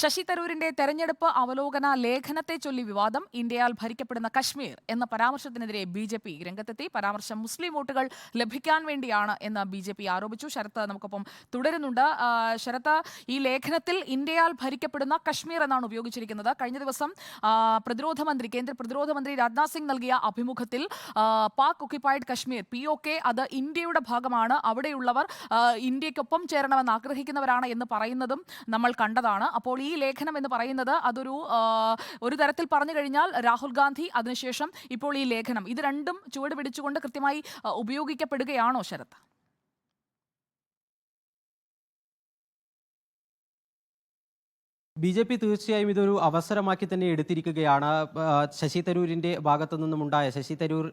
ശശി തരൂരിന്റെ തെരഞ്ഞെടുപ്പ് അവലോകന ലേഖനത്തെ ചൊല്ലി വിവാദം ഇന്ത്യയാൽ ഭരിക്കപ്പെടുന്ന കശ്മീർ എന്ന പരാമർശത്തിനെതിരെ ബി ജെ പി രംഗത്തെത്തി. പരാമർശം മുസ്ലിം വോട്ടുകൾ ലഭിക്കാൻ വേണ്ടിയാണ് എന്ന് ബി ജെ പി ആരോപിച്ചു. ശരത്ത് നമുക്കൊപ്പം തുടരുന്നുണ്ട്. ശരത്ത് ഈ ലേഖനത്തിൽ ഇന്ത്യയാൽ ഭരിക്കപ്പെടുന്ന കശ്മീർ എന്നാണ് ഉപയോഗിച്ചിരിക്കുന്നത്. കഴിഞ്ഞ ദിവസം പ്രതിരോധ മന്ത്രി കേന്ദ്ര പ്രതിരോധ മന്ത്രി രാജ്നാഥ് സിംഗ് നൽകിയ അഭിമുഖത്തിൽ Pak occupied Kashmir P O K അത് ഇന്ത്യയുടെ ഭാഗമാണ്. അവിടെയുള്ളവർ ഇന്ത്യക്കൊപ്പം ചേരണമെന്ന് ആഗ്രഹിക്കുന്നവരാണ് എന്ന് പറയുന്നതും നമ്മൾ കണ്ടതാണ്. അപ്പോൾ ഈ ലേഖനം എന്ന് പറയുന്നത് അതൊരു ഒരു തരത്തിൽ പറഞ്ഞു കഴിഞ്ഞാൽ രാഹുൽ ഗാന്ധി അതിനുശേഷം ഇപ്പോൾ ഈ ലേഖനം. ഇത് രണ്ടും ചുവട് പിടിച്ചുകൊണ്ട് കൃത്യമായി ഉപയോഗിക്കപ്പെടുകയാണോ ശരത്? ബി ജെ പി തീർച്ചയായും ഇതൊരു അവസരമാക്കി തന്നെ എടുത്തിരിക്കുകയാണ്. ശശി തരൂരിന്റെ ഭാഗത്തു നിന്നുമുണ്ടായ ശശി തരൂർ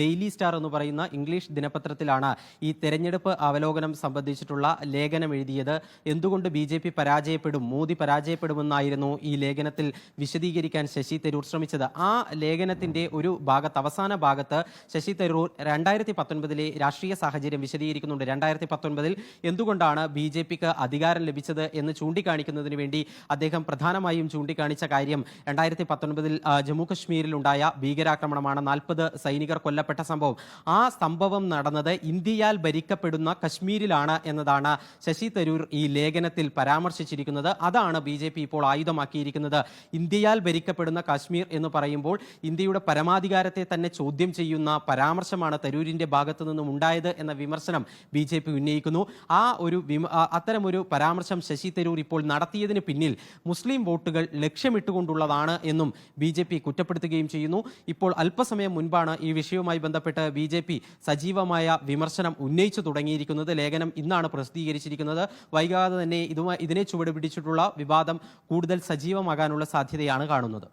ഡെയിലി സ്റ്റാർ എന്ന് പറയുന്ന ഇംഗ്ലീഷ് ദിനപത്രത്തിലാണ് ഈ തെരഞ്ഞെടുപ്പ് അവലോകനം സംബന്ധിച്ചിട്ടുള്ള ലേഖനം എഴുതിയത്. എന്തുകൊണ്ട് ബി ജെ പി പരാജയപ്പെടും? മോദി പരാജയപ്പെടുമെന്നായിരുന്നു ഈ ലേഖനത്തിൽ വിശദീകരിക്കാൻ ശശി തരൂർ ശ്രമിച്ചത്. ആ ലേഖനത്തിന്റെ ഒരു ഭാഗത്ത് അവസാന ഭാഗത്ത് ശശി തരൂർ രണ്ടായിരത്തി പത്തൊൻപതിലെ രാഷ്ട്രീയ സാഹചര്യം വിശദീകരിക്കുന്നുണ്ട്. രണ്ടായിരത്തി പത്തൊൻപതിൽ എന്തുകൊണ്ടാണ് ബി ജെ പിക്ക് അധികാരം ലഭിച്ചത് എന്ന് ചൂണ്ടിക്കാണിക്കുന്നതിന് വേണ്ടി അദ്ദേഹം പ്രധാനമായും ചൂണ്ടിക്കാണിച്ച കാര്യം രണ്ടായിരത്തി പത്തൊൻപതിൽ ജമ്മു കശ്മീരിലുണ്ടായ ഭീകരാക്രമണമാണ്. നാൽപ്പത് സൈനികർ കൊല്ലപ്പെട്ട സംഭവം. ആ സംഭവം നടന്നത് ഇന്ത്യയാൽ ഭരിക്കപ്പെടുന്ന കശ്മീരിലാണ് എന്നതാണ് ശശി തരൂർ ഈ ലേഖനത്തിൽ പരാമർശിച്ചിരിക്കുന്നത്. അതാണ് ബി ഇപ്പോൾ ആയുധമാക്കിയിരിക്കുന്നത്. ഇന്ത്യയാൽ ഭരിക്കപ്പെടുന്ന കാശ്മീർ എന്ന് പറയുമ്പോൾ ഇന്ത്യയുടെ പരമാധികാരത്തെ തന്നെ ചോദ്യം ചെയ്യുന്ന പരാമർശമാണ് തരൂരിന്റെ ഭാഗത്തു നിന്നും ഉണ്ടായത് എന്ന വിമർശനം ബി ഉന്നയിക്കുന്നു. ആ ഒരു അത്തരമൊരു പരാമർശം ശശി തരൂർ ഇപ്പോൾ നടത്തിയതിന് പിന്നിൽ മുസ്ലിം വോട്ടുകൾ ലക്ഷ്യമിട്ടുകൊണ്ടുള്ളതാണ് എന്നും ബി ജെ പി കുറ്റപ്പെടുത്തുകയും ചെയ്യുന്നു. ഇപ്പോൾ അല്പസമയം മുൻപാണ് ഈ വിഷയവുമായി ബന്ധപ്പെട്ട് ബി ജെ പി സജീവമായ വിമർശനം ഉന്നയിച്ചു തുടങ്ങിയിരിക്കുന്നത്. ലേഖനം ഇന്നാണ് പ്രസിദ്ധീകരിച്ചിരിക്കുന്നത്. വൈകാതെ തന്നെ ഇതുമായി ഇതിനെ ചുവടുപിടിച്ചിട്ടുള്ള വിവാദം കൂടുതൽ സജീവമാകാനുള്ള സാധ്യതയാണ് കാണുന്നത്.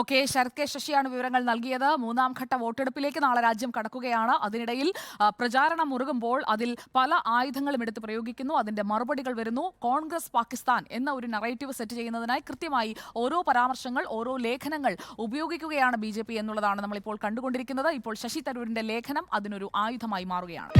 ഓക്കെ ശരത് കെ ശശിയാണ് വിവരങ്ങൾ നൽകിയത്. മൂന്നാം ഘട്ട വോട്ടെടുപ്പിലേക്ക് നാളെ രാജ്യം കടക്കുകയാണ്. അതിനിടയിൽ പ്രചാരണം മുറുകുമ്പോൾ അതിൽ പല ആയുധങ്ങളും എടുത്ത് പ്രയോഗിക്കുന്നു. അതിന്റെ മറുപടികൾ വരുന്നു. കോൺഗ്രസ് പാകിസ്ഥാൻ എന്ന ഒരു നറേറ്റീവ് സെറ്റ് ചെയ്യുന്നതിനായി കൃത്യമായി ഓരോ പരാമർശങ്ങൾ ഓരോ ലേഖനങ്ങൾ ഉപയോഗിക്കുകയാണ് ബി എന്നുള്ളതാണ് നമ്മളിപ്പോൾ കണ്ടുകൊണ്ടിരിക്കുന്നത്. ഇപ്പോൾ ശശി തരൂരിന്റെ ലേഖനം അതിനൊരു ആയുധമായി മാറുകയാണ്.